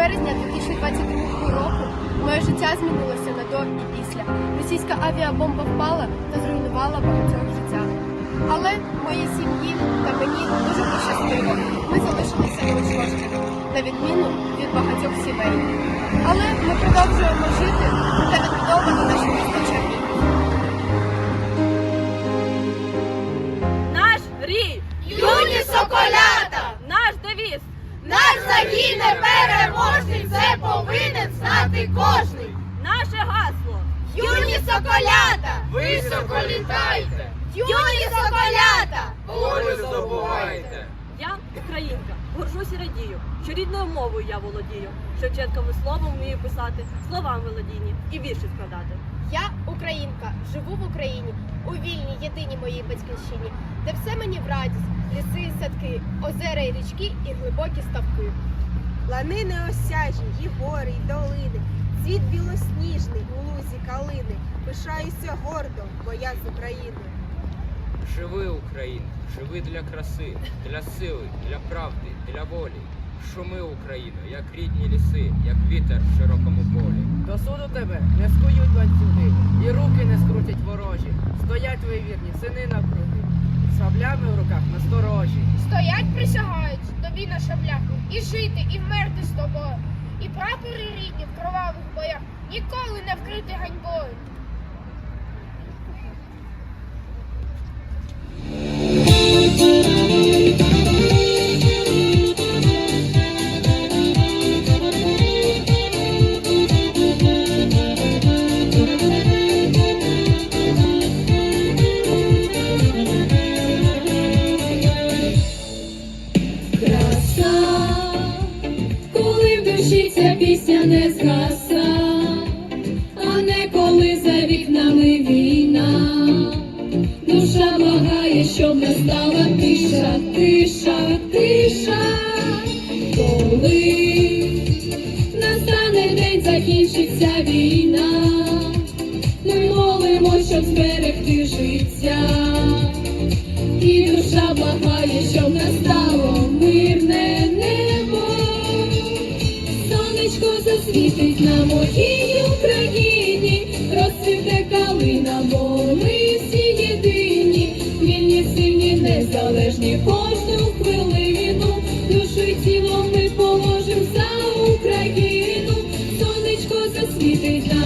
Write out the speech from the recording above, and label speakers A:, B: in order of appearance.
A: березня 2022 року моє життя змінилося на до і після. Російська авіабомба впала та зруйнувала багатьох життя. Але моїй сім'ї та мені дуже пощастило. Ми залишилися неушкодженими, на відміну від багатьох сімей. Але ми продовжуємо жити та відбудовувати наше місто Чернігів.
B: Наш рій!
C: Юні соколята!
B: Наш девіз!
C: Наш загін непереможний, це повинен знати кожний.
B: Наше гасло!
C: Юні соколята!
D: Високо літайте,
C: Юні соколята!
D: волю здобувайте.
B: Я українка, горжусь і радію, що рідною мовою я володію. Шевченковим словом вмію писати, словам володінні і вірші складати.
A: Я українка, живу в Україні, у вільній, єдиній моїй батьківщині, де все мені в радість, ліси озера і річки і глибокі ставки.
E: Лани неосяжні, і гори, і долини, цвіт білосніжний у лузі калини. Пишаюся гордо, бо я з України.
D: Живи, Україна, живи для краси, для сили, для правди, для волі. Шуми, Україно, як рідні ліси, як вітер в широкому полі.
F: До суду тебе не скують ланцюги, і руки не скрутять ворожі. Стоять твої вірні, сини навкруги, з саблями в руках насторожі.
G: Стоять, присягають тобі на шаблях і жити, і вмерти з тобою. І прапори рідні в кровавих боях ніколи не вкрити ганьбою.
H: Душі пісня не згаса, а не коли за вікнами війна, душа благає, щоб настала тиша, тиша, тиша, коли настане день, закінчиться війна, ми молимо, щоб зберегти життя. І душа благає, щоб настало Сонечко засвітить на моїй Україні, розцвіте калина, бо ми всі єдині, вільні, сильні, незалежні кожну хвилину, душу й тіло ми положим за Україну, сонечко засвітить на